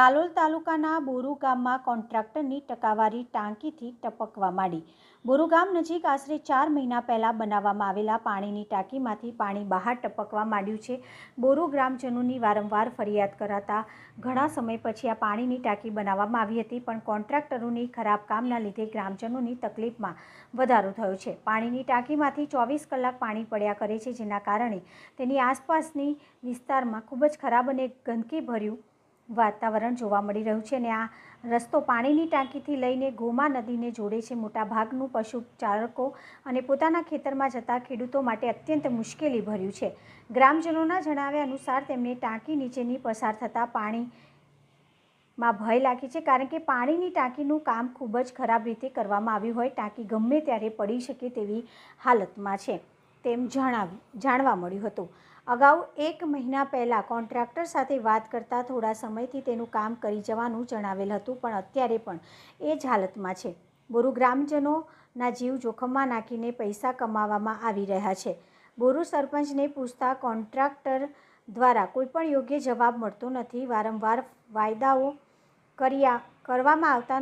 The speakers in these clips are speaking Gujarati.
કાલોલ તાલુકાના બોરુ ગામમાં કોન્ટ્રાક્ટરની ટકાવારી ટાંકીથી ટપકવા માંડી. બોરુ ગામ નજીક આશરે ચાર મહિના પહેલાં બનાવવામાં આવેલા પાણીની ટાંકીમાંથી પાણી બહાર ટપકવા માંડ્યું છે. બોરુ ગ્રામજનોની વારંવાર ફરિયાદ કરાતા ઘણા સમય પછી આ પાણીની ટાંકી બનાવવામાં આવી હતી, પણ કોન્ટ્રાક્ટરોની ખરાબ કામના લીધે ગ્રામજનોની તકલીફમાં વધારો થયો છે. પાણીની ટાંકીમાંથી ચોવીસ કલાક પાણી પડ્યા કરે છે, જેના કારણે તેની આસપાસની વિસ્તારમાં ખૂબ જ ખરાબ અને ગંદકીભર્યું વાતાવરણ જોવા મળી રહ્યું છે અને આ રસ્તો પાણીની ટાંકીથી લઈને ગોમા નદીને જોડે છે. મોટાભાગનું પશુ ચાલકો અને પોતાના ખેતરમાં જતા ખેડૂતો માટે અત્યંત મુશ્કેલી ભર્યું છે. ગ્રામજનોના જણાવ્યા અનુસાર તેમને ટાંકી નીચેની પસાર થતાં પાણી માં ભય લાગી છે કારણ કે પાણીની ટાંકીનું કામ ખૂબ જ ખરાબ રીતે કરવામાં આવ્યું હોય. ટાંકી ગમે ત્યારે પડી શકે તેવી હાલતમાં છે તેમ જણાવ, જાણવા મળ્યું હતું. અગાઉ એક મહિના પહેલાં કોન્ટ્રાક્ટર સાથે વાત કરતાં થોડા સમયથી તેનું કામ કરી જવાનું જણાવેલ હતું, પણ અત્યારે પણ એ જ હાલતમાં છે. બોરુ ગ્રામજનોના જીવ જોખમમાં નાખીને પૈસા કમાવામાં આવી રહ્યા છે. બોરુ સરપંચને પૂછતા કોન્ટ્રાક્ટર દ્વારા કોઈપણ યોગ્ય જવાબ મળતો નથી. વારંવાર વાયદાઓ કર્યા, કરવામાં આવતા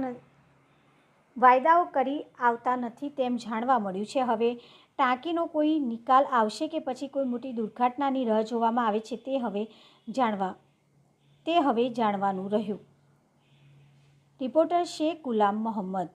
વાયદાઓ કરી આવતા નથી તેમ જાણવા મળ્યું છે. હવે ટાંકીનો કોઈ નિકાલ આવશે કે પછી કોઈ મોટી દુર્ઘટનાની રાહ જોવામાં આવે છે તે હવે જાણવા, તે હવે જાણવાનું રહ્યું. રિપોર્ટર શેખ ગુલામ મોહમ્મદ